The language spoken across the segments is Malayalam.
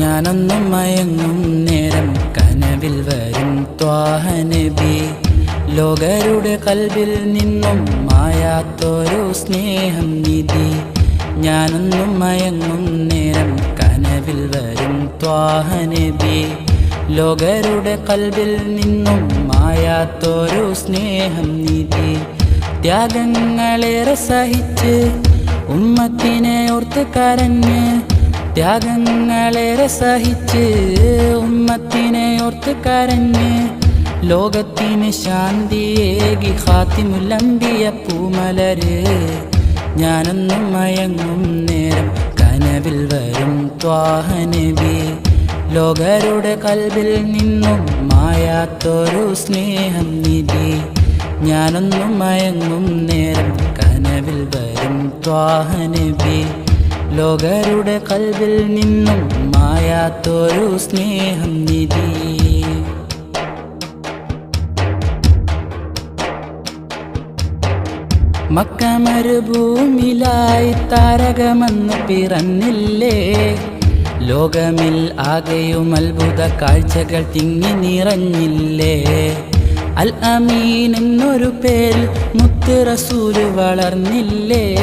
ഞാനൊന്നും മയങ്ങും നേരം കനവിൽ വരും ത്വാഹനബി. ലോകരുടെ കൽവിൽ നിന്നും മായാത്തൊരു സ്നേഹം നിധി. ഞാനൊന്നും മയങ്ങും നേരം കനവിൽ വരും ത്വാഹനബി. ലോകരുടെ കൽവിൽ നിന്നും മായാത്തൊരു സ്നേഹം നിധി. ത്യാഗങ്ങളേറെ സഹിച്ച് ഉമ്മത്തിനെ ഓർത്ത് കരഞ്ഞ് ത്യാഗങ്ങളേറെ സഹിച്ച് ഉമ്മത്തിനെ ഓർത്ത് കരഞ്ഞ് ലോകത്തിന് ശാന്തിയേകി ഹാത്തിമുല്ലമ്പിയ പൂമലര് ഞാനൊന്നും മയങ്ങും നേരം കനവിൽ വരും ത്വാഹനബി. ലോകരുടെ കൽവിൽ നിന്നും മായാത്തൊരു സ്നേഹം നിധി. ഞാനൊന്നും മയങ്ങും നേരം കനവിൽ വരും ത്വാഹനബി. ലോകരുടെ കൽവിൽ നിന്നും മായാത്തൊരു സ്നേഹം നിധി. മക്കമരുഭൂമിലായി താരകമെന്ന് പിറന്നില്ലേ? ലോകമിൽ ആകെയും അത്ഭുത കാഴ്ചകൾ തിങ്ങി നിറഞ്ഞില്ലേ? അൽ അമീൻ എന്നൊരു പേരിൽ മുത്ത് റസൂൽ വളർന്നില്ലേ?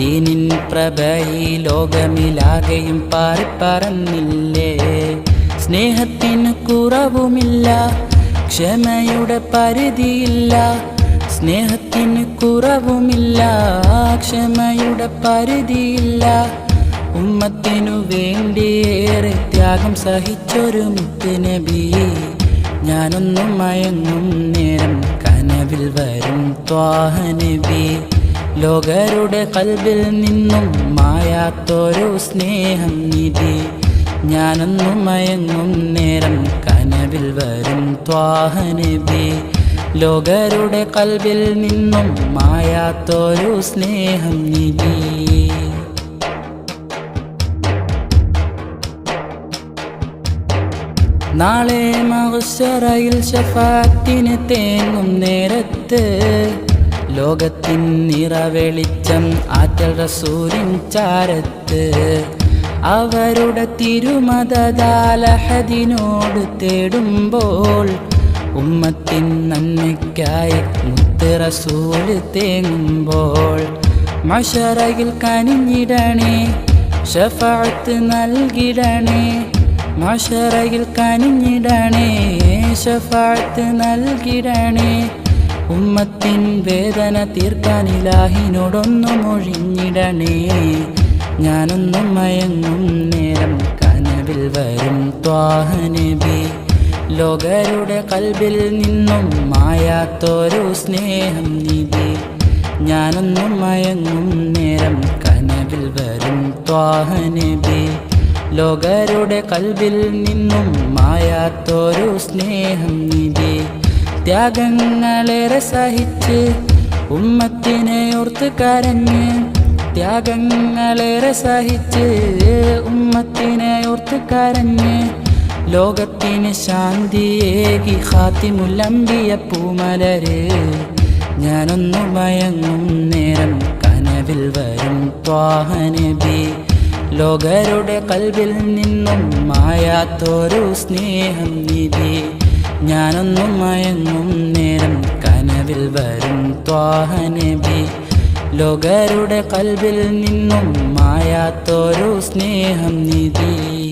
ദീനിൻ പ്രഭയി ലോകമിലാകെയും പാറിപ്പറന്നില്ലേ? സ്നേഹത്തിന് കുറവുമില്ല ക്ഷമയുടെ പരിധിയില്ല. സ്നേഹത്തിന് കുറവുമില്ല ക്ഷമയുടെ പരിധിയില്ല. ഉമ്മത്തിനു വേണ്ടി ഏറെ ത്യാഗം സഹിച്ചൊരു മുത്തുനബി ഞാനൊന്നും മയങ്ങും നേരം കനവിൽ വരും ത്വാഹനബി ലോകരുടെ കൽവിൽ നിന്നും മായാത്തൊരു സ്നേഹം നിധി. ഞാനെന്നും മയങ്ങും നേരം കനവിൽ വരും ത്വാഹനബി ലോകരുടെ കൽവിൽ നിന്നും മായാത്തൊരു സ്നേഹം നിധി. നാളെ മഹുസറയിൽ ഷഫാത്തിന് തേങ്ങും നേരത്ത് ലോകത്തിൻ നിറവെളിച്ചം ആറ്റൽ റസൂലിൻ ചാരത്ത് അവരുടെ തിരുമതദാലഹദിനോട് തേടുമ്പോൾ ഉമ്മത്തിൻ നന്മയ്ക്കായി മുത്ത് റസൂൽ തേങ്ങുമ്പോൾ മഷറയിൽ കനിഞ്ഞിടണേ ഷഫാത്ത് നൽകിടണേ മഷറയിൽ കനിഞ്ഞിടണേ ഷഫാത്ത് നൽകിടണേ. ഉമ്മത്തിൻ വേദന തീർക്കാൻ ഇലാഹിനോടൊന്നും മൊഴിഞ്ഞിടണേ ഞാനൊന്നും മയങ്ങും നേരം കനവിൽ വരും ത്വാഹനബി. ലോകരുടെ കൽബിൽ നിന്നും മായാത്തൊരു സ്നേഹം നിധി ഞാനൊന്നും മയങ്ങും നേരം കനവിൽ വരും ത്വാഹനബി. ലോകരുടെ കൽബിൽ നിന്നും മായാത്തൊരു സ്നേഹം നിധി ത്യാഗങ്ങളേറെ സഹിച്ച് ഉമ്മത്തിനെ ഓർത്ത് കരഞ്ഞ് ത്യാഗങ്ങളേറെ സഹിച്ച് ഉമ്മത്തിനെ ഓർത്ത് കരഞ്ഞ് ലോകത്തിന് ശാന്തിയേകി ഹാത്തിമുല്ലമ്പിയ പൂമലര് ഞാനൊന്നു മയങ്ങും നേരം കനവിൽ വരും ത്വാഹനബി. ലോകരുടെ കൽവിൽ നിന്നും മായാത്തൊരു സ്നേഹം നിധി. ഞാനൊന്നും മയങ്ങും നേരം കനവിൽ വരും ത്വാഹനബി. ലോകരുടെ കൽവിൽ നിന്നും മായാത്തൊരു സ്നേഹം നിധി